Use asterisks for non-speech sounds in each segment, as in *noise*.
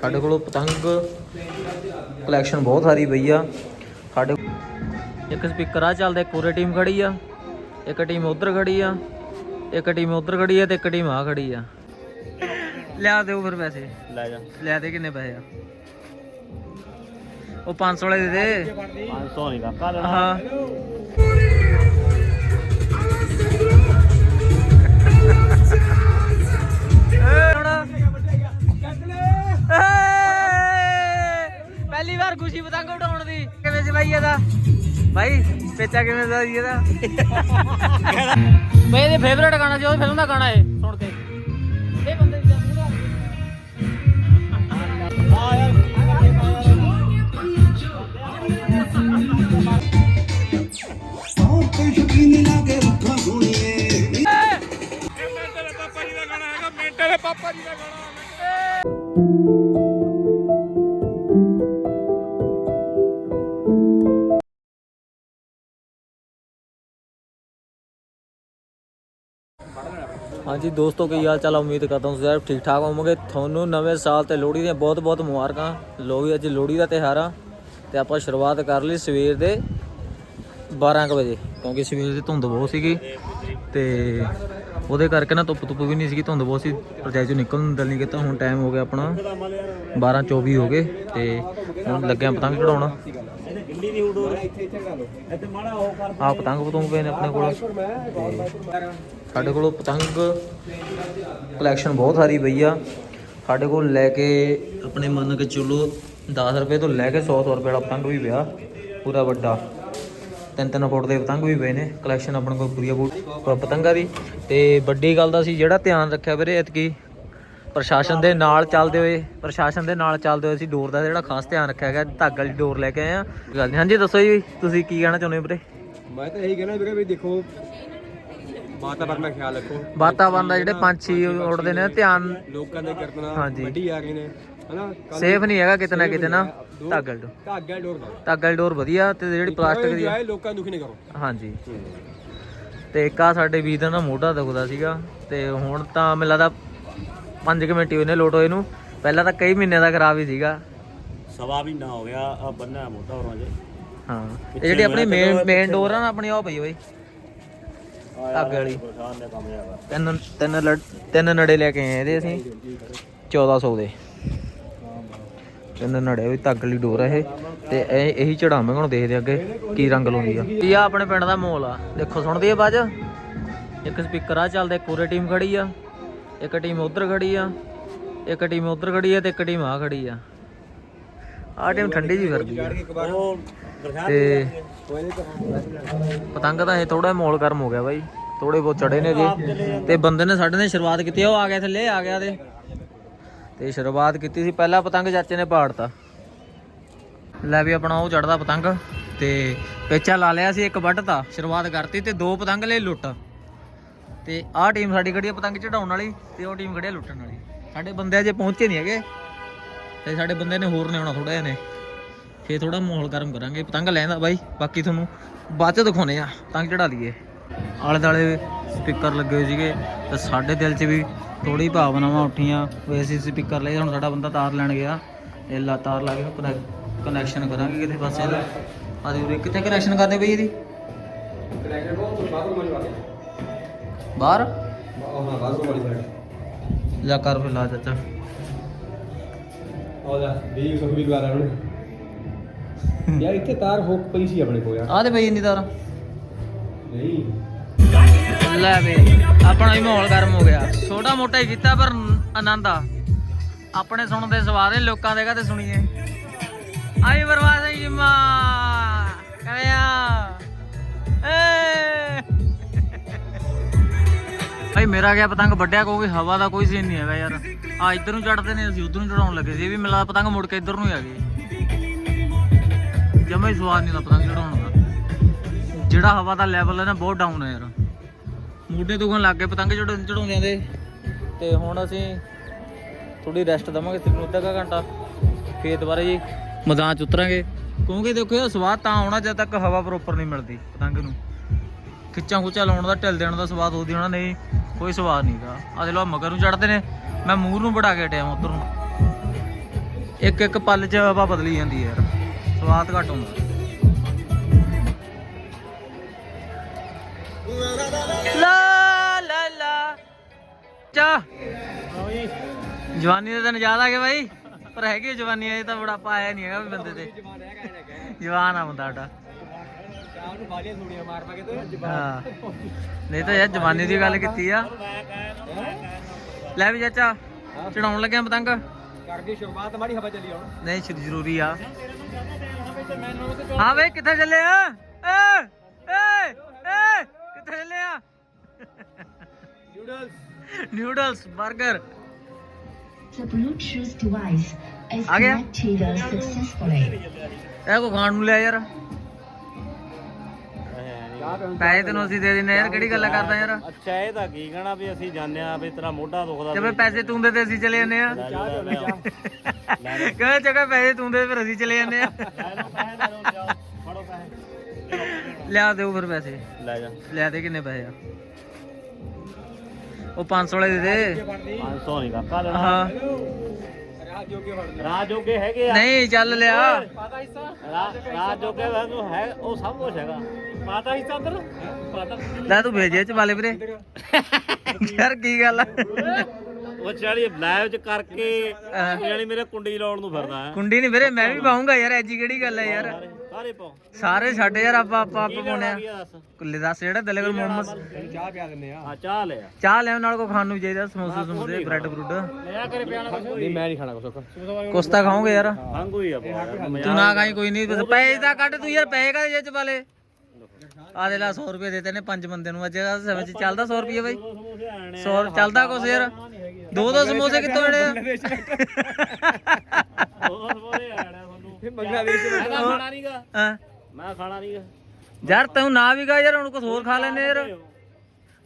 ਸਾਡੇ ਕੋਲ ਪਤੰਗ ਕਲੈਕਸ਼ਨ ਬਹੁਤ ਸਾਰੀ ਪਈ ਆ। ਸਾਡੇ ਇੱਕ ਸਪੀਕਰ ਆ ਚੱਲਦਾ ਇੱਕ ਪੂਰੀ ਟੀਮ ਖੜੀ ਆ ਇੱਕ ਟੀਮ ਉਧਰ ਖੜੀ ਆ ਇੱਕ ਟੀਮ ਉਧਰ ਖੜੀ ਆ ਤੇ ਇੱਕ ਟੀਮ ਆ ਖੜੀ ਆ। ਲਿਆ ਦਿਓ ਫਿਰ ਪੈਸੇ। ਲੈ ਜਾ। ਲੈ ਦੇ ਕਿੰਨੇ ਪੈਸੇ ਆ? ਉਹ 500 ਵਾਲੇ ਦੇ ਦੇ। 500 ਨਹੀਂ ਕਾਕਾ ਲੈਣਾ ਹਾਂ। ਪਹਿਲੀ ਵਾਰ ਖੁਸ਼ੀ ਪਤੰਗ ਉਡਾਉਣ ਦੀ। ਕਿਵੇਂ ਸੀ ਬਾਈ ਇਹਦਾ? ਬਾਈ ਪੇਚਾ ਕਿਵੇਂ ਦਾ ਜੀ ਇਹਦਾ? *laughs* ਬਈ ਇਹਦੇ ਫੇਵਰੇਟ ਗਾਣਾ ਜੋ ਫਿਲਮ ਦਾ ਗਾਣਾ ਹੈ ਸੁਣ ਕੇ। ਇਹ ਬੰਦੇ ਹਾਂਜੀ ਦੋਸਤੋ, ਕੀ ਹਾਲ ਚਾਲ ਉਮੀਦ ਕਰਦਾ ਹਾਂ ਤੁਸੀਂ ਸਾਰੇ ਠੀਕ ਠਾਕ ਹੋਵੋਗੇ। ਤੁਹਾਨੂੰ ਨਵੇਂ ਸਾਲ ਤੇ ਲੋਹੜੀ ਦੀਆਂ ਬਹੁਤ ਬਹੁਤ ਮੁਬਾਰਕਾਂ। ਲੋਹੜੀ ਅੱਜ ਲੋਹੜੀ ਦਾ ਤਿਉਹਾਰ ਆ ਤੇ ਆਪਾਂ ਸ਼ੁਰੂਆਤ ਕਰ ਲਈ ਸਵੇਰ ਦੇ 12 ਕੁ ਵਜੇ, ਕਿਉਂਕਿ ਸਵੇਰ ਦੀ ਧੁੰਦ ਬਹੁਤ ਸੀਗੀ ਤੇ ਉਹਦੇ ਕਰਕੇ ਨਾ ਧੁੱਪ ਧੁੱਪ ਵੀ ਨਹੀਂ ਸੀਗੀ, ਧੁੰਦ ਬਹੁਤ ਸੀ, ਰਜਾਈ ਚੋਂ ਨਿਕਲਣ ਨੂੰ ਦਿਲ ਨਹੀਂ ਕੀਤਾ। ਹੁਣ ਟਾਈਮ ਹੋ ਗਿਆ ਆਪਣਾ 12 24 ਹੋ ਗਏ ਤੇ ਹੁਣ ਲੱਗਿਆ ਪਤੰਗ ਚੜਾਉਣ। ਗਿੱਲੀ ਨਹੀਂ ਉਡੋ ਇੱਥੇ ਮਾੜਾ ਉਹ ਕਰ ਆ ਪਤੰਗ ਪਤੰਗ ਪਏ ਨੇ ਆਪਣੇ ਕੋਲ। ਸਾਡੇ ਕੋਲ ਪਤੰਗ ਕਲੈਕਸ਼ਨ ਬਹੁਤ ਸਾਰੀ ਪਈ ਆ। ਸਾਡੇ ਕੋਲ ਲੈ ਕੇ ਆਪਣੇ ਮੰਨ ਕੇ ਚੱਲੋ 10 ਰੁਪਏ ਤੋਂ ਲੈ ਕੇ 100 100 ਰੁਪਏ ਵਾਲਾ ਪਤੰਗ ਵੀ ਪਿਆ ਪੂਰਾ ਵੱਡਾ। ਤਿੰਨ ਤਿੰਨ ਫੁੱਟ ਦੇ ਪਤੰਗ ਵੀ ਪਏ ਨੇ ਕਲੈਕਸ਼ਨ ਆਪਣੇ ਕੋਲ ਪੂਰੀ ਪਤੰਗਾਂ ਦੀ। ਤੇ ਵੱਡੀ ਗੱਲ ਦਾ ਸੀ ਜਿਹੜਾ ਧਿਆਨ ਰੱਖਿਆ ਵੀਰੇ ਐਤਕੀ ਪ੍ਰਸ਼ਾਸਨ ਦੇ ਨਾਲ ਚੱਲਦੇ ਹੋਏ ਪ੍ਰਸ਼ਾਸਨ ਦੇ ਨਾਲ ਚੱਲਦੇ ਹੋਏ ਅਸੀਂ ਡੋਰ ਦਾ ਜਿਹੜਾ ਖਾਸ ਧਿਆਨ ਰੱਖਿਆ ਗਿਆ ਧਾਗਾ ਵਾਲੀ ਡੋਰ ਲੈ ਕੇ ਆਏ ਆ ਗੱਲ ਨਹੀਂ ਹਾਂਜੀ ਦੱਸੋ ਜੀ ਤੁਸੀਂ ਕੀ ਕਹਿਣਾ ਚਾਹੁੰਦੇ ਹੋ ਵੀਰੇ? ਮੈਂ ਤਾਂ ਇਹੀ ਕਹਿਣਾ ਵੀਰੇ ਵੀ ਦੇਖੋ ਵਾਤਾਵਰਨ ਦਾ ਖਿਆਲ ਰੱਖੋ। ਵਾਤਾਵਰਨ ਦਾ ਜਿਹੜੇ ਪੰਛੀ ਉੜਦੇ ਨੇ ਧਿਆਨ ਲੋਕਾਂ ਦੇ ਕਰਤਨਾ ਹਾਂਜੀ। ਵੱਡੀ ਆ ਰਹੇ ਨੇ ਹਨਾ? ਕੱਲ੍ਹ ਸੇਫ ਨਹੀਂ ਹੈਗਾ ਕਿਤੇ ਨਾ ਕਿਤੇ ਨਾ ਦੋ- ਧਾਗਾ ਵਾਲੀ ਡੋਰ। ਧਾਗਾ ਡੋਰ ਦਾ। ਧਾਗਾ ਵਾਲੀ ਡੋਰ ਵਧੀਆ ਤੇ ਜਿਹੜੀ ਪਲਾਸਟਿਕ ਦੀ ਆ- ਲੋਕਾਂ ਨੂੰ ਦੁਖੀ ਨਹੀਂ ਕਰੋ। ਹਾਂਜੀ। ਤੇ ਇੱਕ ਆ ਸਾਡੇ ਵੀਰ ਦਾ ਨਾ ਮੋਢਾ ਦੁਖਦਾ ਸੀਗਾ ਤੇ ਹੁਣ ਤਾਂ ਮੈਨੂੰ ਲੱਗਦਾ 5 ਮਿੰਟ ਹੀ ਹੋਏ ਨੇ ਲੋਟ ਹੋਏ ਨੂੰ। ਪਹਿਲਾਂ ਤਾਂ ਕਈ ਮਹੀਨਿਆਂ ਦਾ ਖਰਾਬ ਹੀ ਸੀਗਾ। ਸਵਾ ਵੀ ਨਾ ਹੋ ਗਿਆ ਆ ਬੰਨਾ ਮੋਟਾ ਹੋਰਾਂ ਜੇ ਹਾਂ ਇਹ ਜਿਹੜੀ ਆਪਣੀ ਮੇਨ ਮੇਨ ਡੋਰ ਆ ਨਾ ਆਪਣੀ ਉਹ ਪਈ ਓਏ। ਧਾਗੇ ਵਾਲੀ। ਤਿੰਨ ਤਿੰਨ ਲੜ- ਤਿੰਨ ਨੜੇ ਲੈ ਕੇ ਆਏ ਇਹਦੇ ਅਸੀਂ। 1400 ਦੇ। ਤਿੰਨ ਨੜੇ ਵੀ ਧੱਗ ਲਈ ਡੋਰ ਆ ਇਹ। ਤੇ ਇਹ ਇਹੀ ਚੜਾਵਾਂਗੇ ਹੁਣ ਦੇਖਦੇ ਅੱਗੇ ਕੀ ਰੰਗ ਲਾਉਂਦੀ ਆ। ਇਹ ਆ ਆਪਣੇ ਪਿੰਡ ਦਾ ਮੋਲ ਆ। ਦੇਖੋ ਸੁਣਦੀ ਆ ਬਾਜ ਇੱਕ ਸਪੀਕਰ ਆ ਚੱਲਦਾ ਇੱਕ ਪੂਰੀ ਟੀਮ ਖੜੀ ਆ। ਇੱਕ ਟੀਮ ਉਧਰ ਖੜੀ ਆ, ਇੱਕ ਟੀਮ ਉਧਰ ਖੜੀ ਆ ਤੇ ਇੱਕ ਟੀਮ ਆ ਖੜੀ ਆ। ਆ ਟੀਮ ਠੰਡੀ ਜੀ ਫਿਰਦੀ ਆ। ਤੇ ਪਤੰਗ ਦਾ ਇਹ ਥੋੜਾ ਮੋਲ ਗਰਮ ਹੋ ਗਿਆ ਬਾਈ ਥੋੜੇ ਬਹੁਤ ਚੜੇ ਨੇ ਜੀ ਤੇ ਬੰਦੇ ਨੇ ਸਾਡੇ ਨੇ ਸ਼ੁਰੂਆਤ ਕੀਤੀ ਉਹ ਆ ਗਿਆ ਥੱਲੇ, ਆ ਗਿਆ ਤੇ। ਤੇ ਸ਼ੁਰੂਆਤ ਕੀਤੀ ਸੀ, ਪਹਿਲਾ ਪਤੰਗ ਚਾਚੇ ਨੇ ਪਾੜਤਾ। ਲੈ ਵੀ ਆਪਣਾ ਉਹ ਚੜਦਾ ਪਤੰਗ, ਤੇ ਪੇਚਾ ਲਾ ਲਿਆ ਸੀ, ਇੱਕ ਵੱਢਤਾ, ਸ਼ੁਰੂਆਤ ਕਰਤੀ ਤੇ ਦੋ ਪਤੰਗ ਲੈ ਲੁੱਟ। ਤੇ ਆਹ ਟੀਮ ਸਾਡੀ ਖੜੀ ਆ ਪਤੰਗ ਚੜਾਉਣ ਵਾਲੀ ਤੇ ਉਹ ਟੀਮ ਖੜੀ ਆ ਲੁੱਟਣ ਵਾਲੀ। ਸਾਡੇ ਬੰਦੇ ਅਜੇ ਪਹੁੰਚੇ ਨਹੀਂ ਹੈਗੇ। ਤੇ ਸਾਡੇ ਬੰਦੇ ਨੇ ਹੋਰ ਨੇ ਆਉਣਾ ਥੋੜਾ ਜਿਹਾ ਨੇ। ਫੇਰ ਥੋੜਾ ਮਾਹੌਲ ਗਰਮ ਕਰਾਂਗੇ। ਪਤੰਗ ਲੈਂਦਾ ਬਾਈ, ਬਾਕੀ ਤੁਹਾਨੂੰ ਬਾਅਦ ਚ ਦਿਖਾਉਨੇ ਆ। ਪਤੰਗ ਚੜਾ ਲਈਏ। ਆਲੇ ਦਾਲੇ ਸਪੀਕਰ ਲੱਗੇ ਹੋਏ ਸੀਗੇ ਤੇ ਸਾਡੇ ਦਿਲ 'ਚ ਵੀ ਥੋੜੀ ਭਾਵਨਾਵਾਂ ਉੱਠੀਆਂ। ਵੀ ਅਸੀਂ ਸਪੀਕਰ ਲਏ, ਹੁਣ ਸਾਡਾ ਬੰਦਾ ਤਾਰ ਲੈਣ ਗਿਆ। ਇਹ ਲਾ ਤਾਰ ਲਾ ਕੇ ਕਨੈਕਸ਼ਨ ਕਰਾਂਗੇ ਕਿਤੇ ਪਾਸੇ। ਦਾ ਆਦੀ ਉਰੇ ਕਿੱਥੇ ਕਨੈਕਸ਼ਨ ਕਰਦੇ ਬਈ ਇਹਦੀ। ਬਾਹਰ? ਉਹ ਹਾਂ ਬਾਥਰੂਮ ਵਾਲੀ ਸਾਈਡ ਜਾ ਕਰ ਫਿਰ ਲਾ ਚਾਚਾ। ਉਹ ਜਾ 20 ਸੌ ਵੀ ਲਵਾ ਲੈਣ ਯਾਰ ਇੱਥੇ ਤਾਰ ਹੁੱਕ ਪਈ ਸੀ ਆਪਣੇ ਕੋਲ ਯਾਰ। ਆਹ ਤੇ ਬਈ ਇੰਨੀ ਤਾਰ। ਨਹੀਂ। ਲੈ ਵੇ ਆਪਣਾ ਵੀ ਮਾਹੌਲ ਗਰਮ ਹੋ ਗਿਆ। ਛੋਟਾ ਮੋਟਾ ਹੀ ਕੀਤਾ ਪਰ ਆਨੰਦ ਆ। ਆਪਣੇ ਸੁਣਨ ਦੇ ਸਵਾਦ ਨੇ ਲੋਕਾਂ ਦੇ ਕਹਤੇ ਸੁਣੀਏ। ਆਈ ਬਰਬਾਦ ਹੈ ਜਿਮਾ ਕਿਵੇਂ ਆ ਏ। ਭਾਈ ਮੇਰਾ ਗਿਆ ਪਤੰਗ ਵੱਡਿਆ ਕਿਉਂਕਿ ਹਵਾ ਦਾ ਕੋਈ ਸੀਨ ਨਹੀਂ ਹੈਗਾ ਯਾਰ। ਆ ਇੱਧਰ ਨੂੰ ਚੜਦੇ ਨੇ, ਅਸੀਂ ਉਧਰ ਨੂੰ ਚੜਾਉਣ ਲੱਗੇ ਸੀ। ਇਹ ਵੀ ਮਿਲਾ ਪਤੰਗ ਮੁੜ ਕੇ ਇੱਧਰ ਨੂੰ ਹੀ ਆ ਗਏ ਜਮਾ ਹੀ ਸਵਾਦ ਨਹੀਂ ਦਾ ਪਤੰਗ ਚੜਾਉਣ ਦਾ। ਜਿਹੜਾ ਹਵਾ ਦਾ ਲੈਵਲ ਹੈ ਨਾ, ਬਹੁਤ ਡਾਊਨ ਹੈ ਯਾਰ। ਮੋਢੇ ਦੁਖਣ ਲੱਗ ਗਏ ਪਤੰਗ ਚੜਾਉਂਦਿਆਂ ਦੇ। ਤੇ ਹੁਣ ਅਸੀਂ ਥੋੜੀ ਰੈਸਟ ਦਵਾਂਗੇ ਤਕਰੀਬਨ ਅੱਧਾ ਘੰਟਾ। ਫੇਰ ਦੁਬਾਰਾ ਜੀ, ਮੈਦਾਨ ਚ ਉਤਰਾਂਗੇ। ਕਿਉਂਕਿ ਦੇਖੋ ਇਹ ਸਵਾਦ ਤਾਂ ਆਉਣਾ ਜਦ ਤੱਕ ਹਵਾ ਪ੍ਰੋਪਰ ਨਹੀਂ ਮਿਲਦੀ, ਪਤੰਗ ਨੂੰ। ਖਿੱਚਾਂ ਖੁੱਚਾ ਲਾਉਣ ਦਾ, ਢਿੱਲ ਦੇਣ ਦਾ ਸਵਾਦ ਉਹਦੀ ਹੋਣਾ ਨਹੀਂ ਕੋਈ ਸਵਾਦ ਨਹੀਂਗਾ ਆ ਦੇ ਲੋ ਮਗਰ ਨੂੰ ਚੜਦੇ ਨੇ। ਮੈਂ ਮੂਰ ਨੂੰ ਵੜਾ ਕੇ ਟਾਈਮ ਉਧਰ। ਨੂੰ ਇੱਕ ਇੱਕ ਪਲ 'ਚ ਹਵਾ ਬਦਲੀ ਜਾਂਦੀ ਯਾਰ। ਸਵਾਦ ਘੱਟ ਹੁੰਦਾ। ਲਾ ਲਾ ਲਾ। ਚਾ। ਜਵਾਨੀ ਦੇ ਦਿਨ ਯਾਦ ਆ ਗਏ ਬਾਈ? ਪਰ ਹੈਗੀ ਆ ਜਵਾਨੀ, ਅਜੇ ਤਾਂ ਬੁਢਾਪਾ ਆਇਆ ਨਹੀਂ ਹੈਗਾ ਬੰਦੇ ਤੇ। ਜਵਾਨ ਆ ਬੰਦਾ ਸਾਡਾ। ਨਹੀਂ ਤਾਂ ਯਾਰ ਜਵਾਨੀ ਦੀ ਗੱਲ ਕੀਤੀ ਆ। ਲੈ ਵੀ ਚਾਚਾ ਚੜਾਉਣ ਲੱਗਿਆ ਪਤੰਗ। ਕਰਦੇ ਸ਼ੁਰੂਆਤ ਮਾੜੀ ਹਵਾ ਚੱਲੀ ਆਉਣ ਨਹੀਂ ਸ਼ੁਰੂ ਜ਼ਰੂਰੀ ਆ। ਹਾਂ ਵੇ ਕਿੱਥੇ ਚੱਲੇ ਆ? ਏ ਏ ਆ? ਨੂਡਲਸ ਇਹ ਕੋ ਖਾਣ ਨੂੰ ਲਿਆ ਯਾਰ। ਪੈਸੇ ਤੈਨੂੰ ਅਸੀਂ ਦੇ ਦਿੰਨੇ ਯਾਰ ਕਿਹੜੀ ਗੱਲਾਂ ਕਰਦਾ ਯਾਰ? ਅੱਛਾ ਇਹ ਤਾਂ ਕੀ ਕਹਣਾ ਵੀ ਅਸੀਂ ਜਾਣਦੇ ਆ ਵੀ ਤੇਰਾ ਮੋਢਾ ਦੁਖਦਾ ਤੇ ਫਿਰ ਪੈਸੇ ਤੂੰ ਦੇ ਤੇ ਅਸੀਂ ਚਲੇ ਜਾਂਦੇ ਆ। *laughs* ਕਹਿੰਦੇ ਚੰਗਾ ਪੈਸੇ ਤੂੰ ਦੇ ਫਿਰ ਅਸੀਂ ਚਲੇ ਜਾਂਦੇ ਆ ਲਿਆ ਦਿਓ ਫਿਰ ਪੈਸੇ। ਲੈ ਜਾ। ਲਿਆ ਦੇ ਕਿੰਨੇ ਪੈਸੇ ਆ? ਉਹ 500 ਵਾਲੇ ਦੇ ਦੇ। 500 ਨਹੀਂ ਕਾਕਾ ਲੈਣਾ। ਹਾਂ। ਰਾਜ ਜੋਗੇ ਹੈਗੇ ਆ। ਨਹੀਂ ਚੱਲ ਲਿਆ। ਰਾਜ ਜੋਗੇ ਵੈਨੂੰ ਹੈ ਉਹ ਸਭ ਕੁਝ ਹੈਗਾ। ਲੈ ਤੂੰ ਭੇਜੇ ਚ ਵਾਲੇ ਵੀਰੇ। ਯਾਰ ਕੀ ਗੱਲ ਆ? ਉਹ ਚਾਲੀ ਲਾਈਵ ਚ ਕਰਕੇ ਹਾਂ। ਯਾਨੀ ਮੇਰੇ ਕੁੰਡੀ ਲਾਉਣ ਨੂੰ ਫਿਰਦਾ ਹੈ। ਕੁੰਡੀ ਨਹੀਂ ਵੀਰੇ ਮੈਂ ਵੀ ਪਾਉਂਗਾ ਯਾਰ ਐਜੀ ਕਿਹੜੀ ਗੱਲ ਹੈ ਯਾਰ। ਸਾਰੇ ਪਾਓ। ਸਾਰੇ ਸਾਡੇ ਯਾਰ ਆਪਾਂ ਆਪਾਂ ਆਪਾਂ ਲੈਣਾ ਪਾਉਣੇ ਆ ਕੀ ਆ ਦੱਸ? ਕੁੱਲੇ ਦੱਸ ਜਿਹੜਾ ਦਿਲ ਕਰ ਮੁਹੰਮਦ ਚਾਹ ਪਿਆ ਦਿੰਨੇ ਆ। ਆ ਚਾਹ ਲੈ ਆ। ਚਾਹ ਲੈਣ ਨਾਲ ਕੋ ਖਾਣ ਨੂੰ ਚਾਹੀਦਾ ਸਮੋਸੇ ਸਮੋਸੇ ਬ੍ਰੈਡ ਬਰੂਡ ਲਿਆ ਕਰੇ ਪਿਆਣਾ ਕੁਛ ਨਹੀਂ ਮੈਂ ਨਹੀਂ ਖਾਣਾ ਕੁਛ ਕੁਛ ਤਾਂ ਖਾਓਗੇ ਯਾਰ? ਹੰਗੂ ਹੀ ਆ ਬਹੁਤ। ਤੂੰ ਨਾ ਖਾਈ ਕੋਈ ਨਹੀਂ। ਪੈਸੇ ਤਾਂ ਕੱਢ ਤੂੰ ਯਾਰ ਪੈਸੇ ਕਾ ਜੇ ਚ ਵਾਲੇ ਆ ਦੇ ਲਾ 100 ਰੁਪਏ ਦੇਤੇ ਨੇ ਪੰਜ ਬੰਦੇ ਨੂੰ ਅੱਜ ਦਾ ਸਮੇਂ ਚ ਚੱਲਦਾ 100 ਰੁਪਏ ਬਾਈ। ਸਮੋਸੇ ਆਣੇ 100 ਚੱਲਦਾ ਕੁਛ ਯਾਰ। ਦੋ ਦੋ ਸਮੋਸੇ ਕਿੱਥੋਂ ਮਿਲੇ ਆ? ਉਹ ਸਮੋਸੇ ਆਣੇ ਤੁਹਾਨੂੰ। ਬੰਗਲਾਦੇਸ਼ ਮੈਂ ਤਾਂ ਖਾਣਾ ਨਹੀਂਗਾ ਹਾਂ। ਮੈਂ ਖਾਣਾ ਨਹੀਂਗਾ ਯਾਰ ਤੂੰ ਨਾ ਵੀ ਗਾ ਯਾਰ ਹੁਣ ਕੁਛ ਹੋਰ ਖਾ ਲੈਨੇ ਯਾਰ।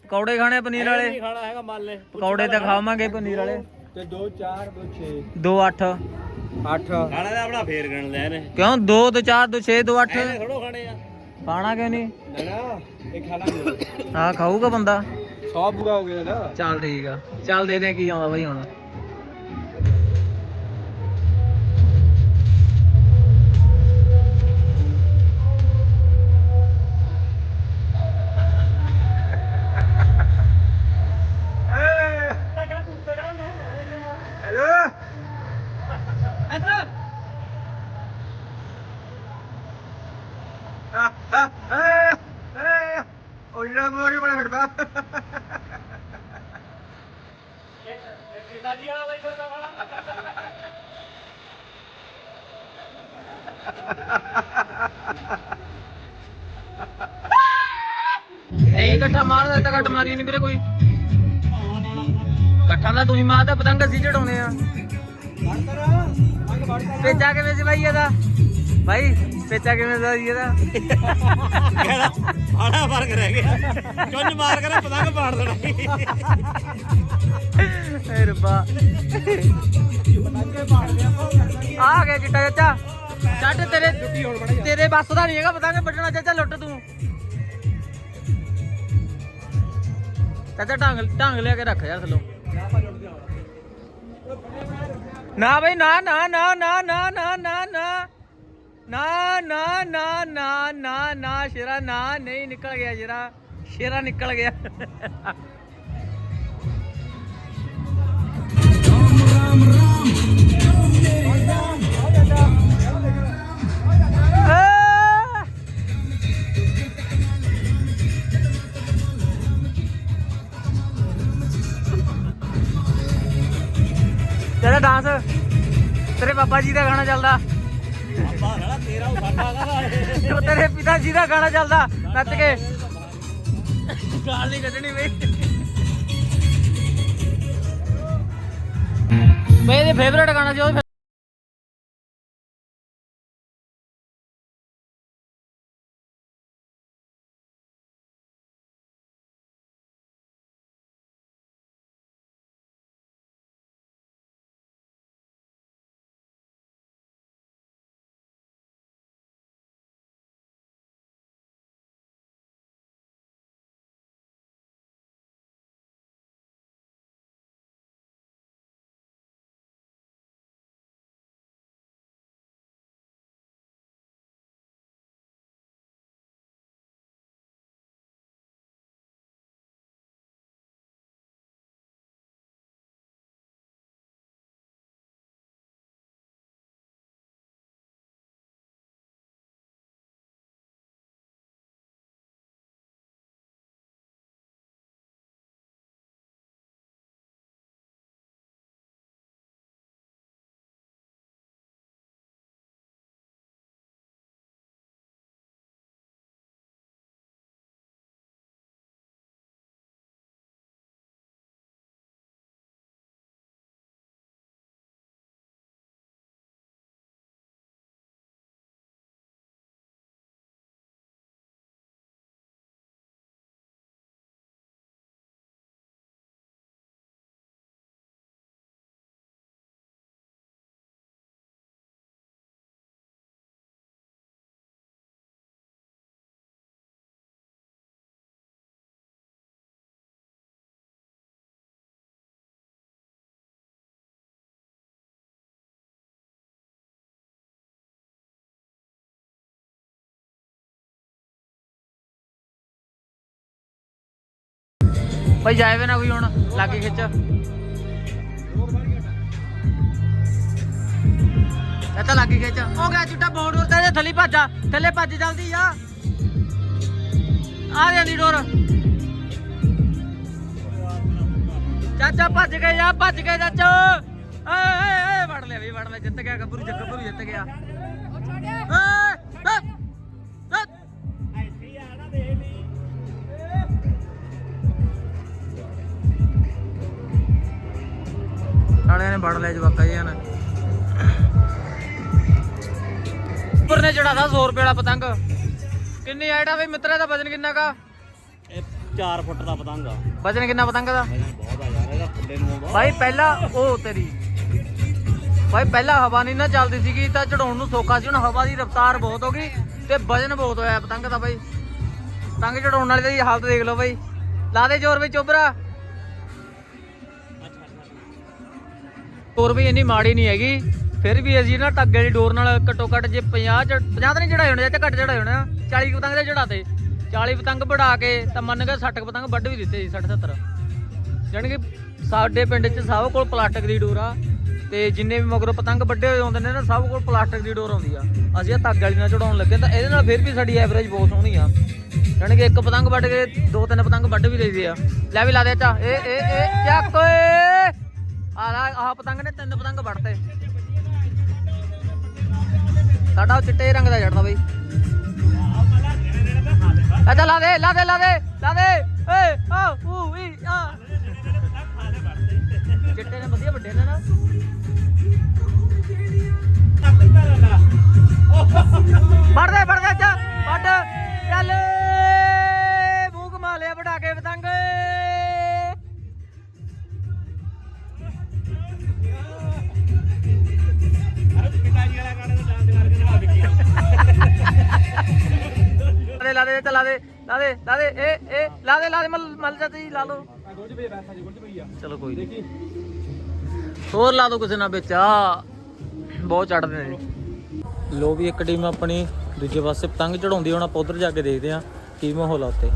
ਪਕੌੜੇ ਖਾਣੇ ਆ ਪਨੀਰ ਵਾਲੇ। ਨਹੀਂ ਖਾਣਾ ਹੈਗਾ ਮੰਨ ਲੈ ਪਕੌੜੇ ਤਾਂ ਖਾਵਾਂਗੇ ਪਨੀਰ ਵਾਲੇ। ਤੇ 2 4 2 6 2 8 8 ਖਾਣਾ ਤਾਂ ਆਪਣਾ ਫੇਰ ਗਣ ਲੈ ਨੇ ਕਿਉਂ? 2 ਤੋਂ 4 ਤੋਂ 6 ਤੋਂ 8 ਇਹਨੇ ਥੋੜੋ ਖਾਣੇ ਆ। ਖਾਣਾ ਕਿਉਂ ਨਹੀਂ ਨਾ ਨਾ ਇਹ ਖਾ ਲਾਂਗੇ। ਹਾਂ ਖਾਊਗਾ ਬੰਦਾ? 100 ਪੂਰਾ ਹੋ ਗਿਆ ਨਾ। ਚੱਲ ਠੀਕ ਆ। ਚੱਲ ਦੇ ਦੇ ਕੀ ਆਉਂਦਾ ਬਾਈ ਹੁਣ। ਘੱਟ ਮਾਰੀ ਨਹੀਂ ਵੀਰੇ ਕੋਈ। ਇਕੱਠਾ ਦਾ ਤੁਸੀਂ ਮਾਰਦਾ ਪਤੰਗ ਅਸੀਂ ਚੜਾਉਨੇ ਆ। ਪੇਚਾ ਕਿਵੇਂ ਸੀ ਬਾਈ ਇਹਦਾ? ਬਾਈ ਪੇਚਾ ਕਿਵੇਂ ਦਾ ਸੀ ਇਹਦਾ? ਕਿਹੜਾ? ਆੜਾ ਫ਼ਰਕ ਰਹਿ ਗਿਆ। ਚੁੰਝ ਮਾਰ ਕੇ ਪਤੰਗ ਪਾੜ ਦੇਣਾ। ਏ ਰੱਬਾ। ਆ ਗਿਆ ਚਿੱਟਾ ਚਾਚਾ। ਚੱਟ ਤੇਰੇ ਤੇਰੇ ਬੱਸ ਦਾ ਨਹੀਂ ਹੈਗਾ ਪਤੰਗ ਵੱਢਣਾ ਚਾਚਾ ਲੁੱਟ ਤੂੰ। ਚਾਚਾ ਢੰਗ ਢੰਗ ਲਿਆ ਕੇ ਰੱਖ ਯਾਰ ਥੱਲੋਂ ਨਾ ਬਈ ਨਾ ਨਾ ਨਾ ਨਾ ਨਾ ਨਾ ਨਾ ਨਾ ਨਾ ਨਾ ਨਾ ਨਾ ਨਾ ਨਾ ਸ਼ੇਰਾ ਨਾ ਨਹੀਂ ਨਿਕਲ ਗਿਆ ਸ਼ੇਰਾ ਸ਼ੇਰਾ ਨਿਕਲ ਗਿਆ ਤੇਰਾ ਡਾਂਸ ਤੇਰੇ ਬਾਬਾ ਜੀ ਦਾ ਗਾਣਾ ਚੱਲਦਾ। ਸਾਲਾ ਤੇਰਾ ਉਹ ਸਾਡਾ ਕਹਦਾ ਉਹ ਤੇਰੇ ਪਿਤਾ ਜੀ ਦਾ ਗਾਣਾ ਚੱਲਦਾ ਨੱਚ ਕੇ। ਗਾਲ ਨਹੀਂ ਕੱਢਣੀ ਬਈ। ਬਈ ਇਹਦੇ ਫੇਵਰੇਟ ਗਾਣਾ ਸੀ ਭਾਈ ਜਾਏ ਨਾ ਕੋਈ ਹੁਣ, ਲਾਗੇ ਖਿੱਚ। ਇਹ ਤਾਂ ਲਾਗੇ ਖਿੱਚ। ਹੋ ਗਿਆ ਚਿੱਟਾ ਬੋਰਡ ਉੱਤੇ ਇਹਦੇ ਥੱਲੇ ਭੱਜਾ ਥੱਲੇ ਭੱਜ ਜਲਦੀ ਆ। ਆ ਜਾਂਦੀ ਡੋਰ। ਚਾਚਾ ਭੱਜ ਗਏ ਆ, ਭੱਜ ਗਏ ਚਾਚਾ। ਏ ਏ ਏ, ਵੜ ਲਿਆ ਵੀ, ਵੜ ਲਿਆ, ਜਿੱਤ ਗਿਆ, ਗੱਭਰੂ ਜੱਗ ਗੱਭਰੂ ਜਿੱਤ ਗਿਆ। ਏ ਨੇ ਫੜ ਲਿਆ ਜਵਾਕਾ ਜੀ ਨੇ। ਉੱਪਰ ਨੇ ਚੜਾ 100 ਰੁਪਏ ਵਾਲਾ ਪਤੰਗ। ਕਿੰਨੀ ਆਈਟਾ ਬਈ? ਮਿੱਤਰਾ ਦਾ ਵਜਨ ਕਿੰਨਾ ਕਾ ਇਹ 4 ਫੁੱਟ ਦਾ ਪਤੰਗ ਆ। ਵਜਨ ਕਿੰਨਾ ਪਤੰਗ ਦਾ? ਬਹੁਤ ਆ ਯਾਰ ਇਹਦਾ ਫੁੱਲੇ ਨੂੰ ਬਹੁਤ ਭਾਈ ਪਹਿਲਾਂ ਉਹ ਤੇਰੀ। ਭਾਈ ਪਹਿਲਾਂ ਹਵਾ ਨਹੀਂ ਨਾ ਚੱਲਦੀ ਸੀਗੀ ਤਾਂ ਚੜਾਉਣ ਨੂੰ ਸੌਖਾ ਸੀ। ਹੁਣ ਹਵਾ ਦੀ ਰਫ਼ਤਾਰ ਬਹੁਤ ਹੋ ਗਈ ਤੇ ਵਜਨ ਬਹੁਤ ਹੋਇਆ ਪਤੰਗ ਦਾ ਭਾਈ ਪਤੰਗ ਚੜਾਉਣ ਵਾਲੇ ਦੀ ਹਾਲਤ ਦੇਖ ਲਓ ਭਾਈ ਲਾ ਦੇ ਜ਼ੋਰ ਵਿੱਚ ਚੋਬਰਾ ਡੋਰ ਵੀ ਇੰਨੀ ਮਾੜੀ ਨਹੀਂ ਹੈਗੀ। ਫਿਰ ਵੀ ਅਸੀਂ ਨਾ ਟੱਗੇ ਵਾਲੀ ਡੋਰ ਨਾਲ ਘੱਟੋ ਘੱਟ ਜੇ 50 ਚ 50 ਤਾਂ ਨਹੀਂ ਚੜਾਏ ਹੋਣੇ ਜਾਂ ਘੱਟ ਚੜਾਏ ਹੋਣੇ ਆ। 40 ਪਤੰਗ ਦੇ ਚੜਾਤੇ 40 ਪਤੰਗ ਵੜਾ ਕੇ ਤਾਂ ਮੰਨ ਕੇ 60 ਕੁ ਪਤੰਗ ਵੱਢ ਵੀ ਦਿੱਤੇ ਸੀ 60 70 ਜਾਣੀ ਕਿ ਸਾਡੇ ਪਿੰਡ 'ਚ ਸਭ ਕੋਲ ਪਲਾਸਟਿਕ ਦੀ ਡੋਰ ਆ ਤੇ ਜਿੰਨੇ ਵੀ ਮਗਰੋਂ ਪਤੰਗ ਵੱਡੇ ਹੋਏ ਹੁੰਦੇ ਨੇ ਨਾ, ਸਭ ਕੋਲ ਪਲਾਸਟਿਕ ਦੀ ਡੋਰ ਆਉਂਦੀ ਆ। ਅਸੀਂ ਆ ਧਾਗੇ ਵਾਲੀ ਨਾਲ ਚੜਾਉਣ ਲੱਗੇ ਤਾਂ ਇਹਦੇ ਨਾਲ ਫਿਰ ਵੀ ਸਾਡੀ ਐਵਰੇਜ ਬਹੁਤ ਸੋਹਣੀ ਆ। ਜਾਣੀ ਕਿ ਇੱਕ ਪਤੰਗ ਵੱਢ ਕੇ ਦੋ ਤਿੰਨ ਪਤੰਗ ਵੱਢ ਵੀ ਲਈਦੇ ਆ। ਲੈ ਵੀ ਲਾ ਦੇ ਚਾ ਏ ਏ ਏ ਚੱਕ ਓਏ! ਆ ਲਾ ਆਹ ਪਤੰਗ ਨੇ ਤਿੰਨ ਪਤੰਗ ਵੱਢਤੇ ਸਾਡਾ ਉਹ ਚਿੱਟੇ ਰੰਗ ਦਾ ਜੜਦਾ ਬਈ। ਅੱਛਾ ਲਾ ਦੇ ਲਾ ਦੇ ਲਾ ਦੇ ਲਾ ਦੇ। ਏ ਆ ਊ ਈ ਆ। ਚਿੱਟੇ ਨੇ ਵਧੀਆ ਵੱਡੇ ਨੇ ਨਾ। ਫੜ ਦੇ ਫੜ ਦੇ ਚਾ ਫੜ ਚੱਲ। ਲਾ ਦੇ ਲਾ ਦੇ ਚਲਾ ਦੇ ਲਾ ਦੇ ਲਾ ਦੇ ਏ ਏ ਲਾ ਦੇ ਲਾ ਦੇ ਮਲ ਮਲ ਲਾ ਜੀ ਗੁੱਜ ਪਈ ਆ ਚਲੋ ਕੋਈ ਨਹੀਂ ਦੇਖੀ। ਹੋਰ ਲਾ ਦੋ ਕਿਸੇ ਨਾਲ ਵਿੱਚ ਆ। ਬਹੁਤ ਚੜਦੇ ਨੇ। ਲੋ ਵੀ ਇੱਕ ਟੀਮ ਆਪਣੀ ਦੂਜੇ ਪਾਸੇ ਪਤੰਗ ਚੜਾਉਂਦੀ ਹੁਣ ਆਪਾਂ ਉਧਰ ਜਾ ਕੇ ਦੇਖਦੇ ਆ ਕੀ ਮਾਹੌਲ ਆ ਉੱਤੇ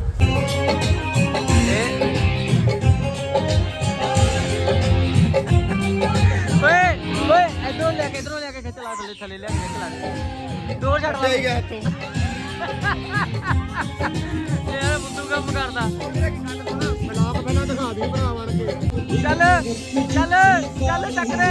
ਓਏ ਓਏ ਇਧਰੋਂ ਲੈ ਕੇ ਇਧਰੋਂ ਲੈ ਕੇ ਖਿੱਚ ਲਾ ਥੱਲੇ ਥੱਲੇ ਲੈ ਕੇ ਖਿੱਚ ਲਾ। ਡੋਰ ਛੱਡ ਲਾ। ਗਿਆ ਤੂੰ ਇਹ ਬੁੱਧੂ ਕੰਮ ਕਰਦਾ। ਬਲਾਕ ਪਹਿਲਾਂ ਦਿਖਾ ਦੀ। ਭਰਾ ਬਣ ਕੇ ਚੱਲ ਚੱਲ ਚੱਲ ਚੱਕ ਦੇ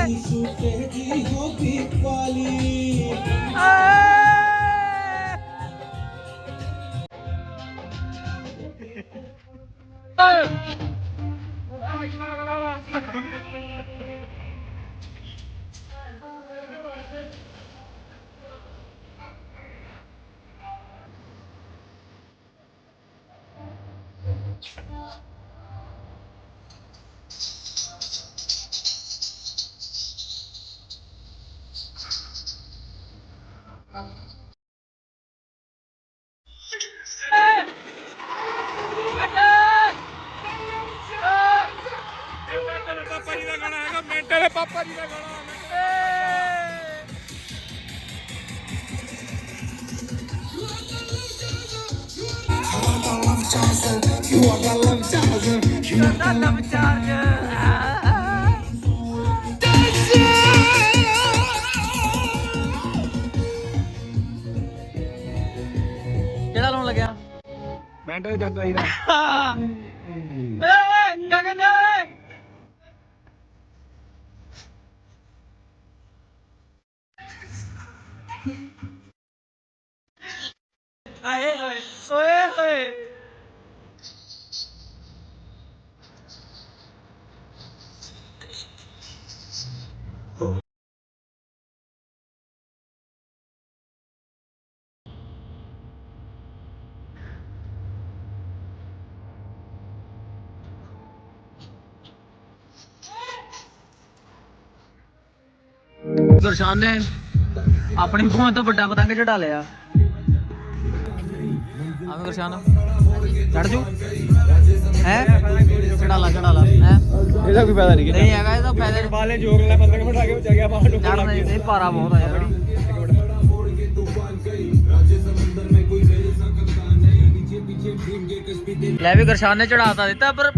ਜੀ ਦਾ ਗਾਣਾ ਕਿਹੜਾ ਲਾਉਣ ਲੱਗਿਆ ਬੈਂਟ ਦੇ ਜੱਗਾ ਇਹਦਾ *laughs* ਏ ਗਗਨ ਆਏ ਹੋਏ ਓਏ ਹੋਏ ਗੁਰਸ਼ਾਨ ਨੇ ਆਪਣੀ ਭੂਆ ਤੋਂ ਵੱਡਾ ਪਤੰਗ ਚੜਾ ਲਿਆ। ਆਵੇਂ ਗੁਰਸ਼ਾਨ ਚੜ ਜੂ। ਹੈ? ਚੜਾ ਲਾ ਚੜਾ ਲਾ। ਹੈ? ਇਹਦਾ ਕੋਈ ਫਾਇਦਾ ਨਹੀਂ ਨਹੀਂ ਹੈਗਾ ਇਹਦਾ ਫਾਇਦਾ ਬਾਲੇ ਜੋਗ ਲੈ ਪਤੰਗ ਬਿਠਾ ਕੇ ਬਚਾ ਗਿਆ ਬਾਹਰ ਨੂੰ ਚੜ ਨਹੀਂ ਨਹੀਂ ਪਾਰਾ ਬਹੁਤ ਆ ਯਾਰ। ਲੈ ਵੀ ਗੁਰਸ਼ਾਨ ਨੇ ਚੜਾਤਾ ਦਿੱਤਾ ਪਰ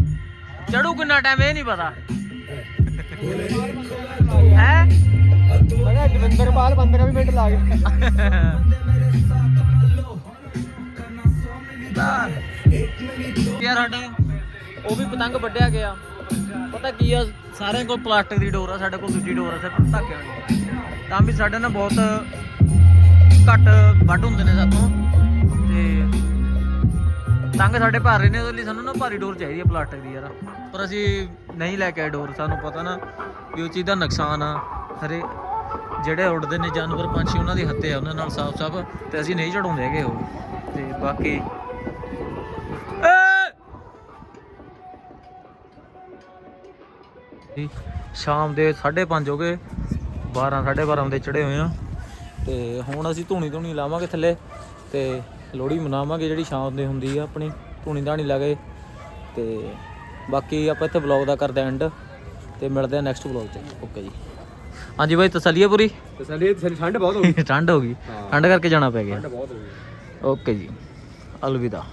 ਚੜੂ ਕਿੰਨਾ ਟਾਈਮ ਇਹ ਨਹੀਂ ਪਤਾ। ਹੈ? ਮੈਂ ਕਿਹਾ ਦਵਿੰਦਰ ਪਾਲ 15 ਮਿੰਟ ਲਾ ਗਏ। ਯਾਰ ਸਾਡਾ ਉਹ ਵੀ ਪਤੰਗ ਵੱਢਿਆ ਗਿਆ। ਪਤਾ ਕੀ ਆ, ਸਾਰਿਆਂ ਕੋਲ ਪਲਾਸਟਿਕ ਦੀ ਡੋਰ ਆ, ਸਾਡੇ ਕੋਲ ਦੂਜੀ ਡੋਰ ਆ, ਸਿਰਫ ਧਾਗੇ ਵਾਲੀ। ਤਾਂ ਵੀ ਸਾਡੇ ਨਾਲ ਬਹੁਤ ਘੱਟ ਵੱਢ ਹੁੰਦੇ ਨੇ ਸਾਥੋਂ ਤੇ ਤੰਗ ਸਾਡੇ ਭਰ ਰਹੇ ਨੇ, ਉਹਦੇ ਲਈ ਸਾਨੂੰ ਨਾ ਭਾਰੀ ਡੋਰ ਚਾਹੀਦੀ ਹੈ ਪਲਾਸਟਿਕ ਦੀ ਯਾਰ। ਪਰ ਅਸੀਂ ਨਹੀਂ ਲੈ ਕੇ ਆਏ ਡੋਰ, ਸਾਨੂੰ ਪਤਾ ਨਾ ਵੀ ਉਹ ਚੀਜ਼ ਦਾ ਨੁਕਸਾਨ ਆ ਹਰੇ ਜਿਹੜੇ ਉੱਡਦੇ ਨੇ ਜਾਨਵਰ ਪੰਛੀ, ਉਹਨਾਂ ਦੀ ਹੱਤੇ ਆ ਉਹਨਾਂ ਨਾਲ ਸਾਫ਼ ਸਾਫ਼, ਤੇ ਅਸੀਂ ਨਹੀਂ ਚੜਾਉਂਦੇ ਹੈਗੇ ਉਹ। ਤੇ ਬਾਕੀ ਸ਼ਾਮ ਦੇ 5:30 ਹੋ ਗਏ। 12 12:30 ਵਜੇ ਚੜੇ ਹੋਏ ਆ ਤੇ ਹੁਣ ਅਸੀਂ ਧੂਣੀ ਧੂਣੀ ਲਾਵਾਂਗੇ ਥੱਲੇ ਤੇ ਲੋਹੜੀ ਮਨਾਵਾਂਗੇ ਜਿਹੜੀ ਸ਼ਾਮ ਦੇ ਹੁੰਦੀ ਆ ਆਪਣੀ, ਧੂਣੀ ਧਾਣੀ ਲਾ ਕੇ। ਤੇ ਬਾਕੀ ਆਪਾਂ ਇੱਥੇ ਵਲੌਗ ਦਾ ਕਰਦੇ ਐਂਡ ਤੇ ਮਿਲਦੇ ਆ ਨੈਕਸਟ ਵਲੌਗ 'ਚ ਓਕੇ ਜੀ। ਹਾਂਜੀ ਬਾਈ ਤਸੱਲੀ ਹੈ ਪੂਰੀ? ਤਸੱਲੀ ਠੰਡ ਬਹੁਤ ਹੋ ਗਈ। ਠੰਡ ਹੋ ਗਈ। ਠੰਡ ਕਰਕੇ ਜਾਣਾ ਪੈ ਗਿਆ। ਠੰਡ ਬਹੁਤ ਹੋ ਗਈ। ਓਕੇ ਜੀ। ਅਲਵਿਦਾ।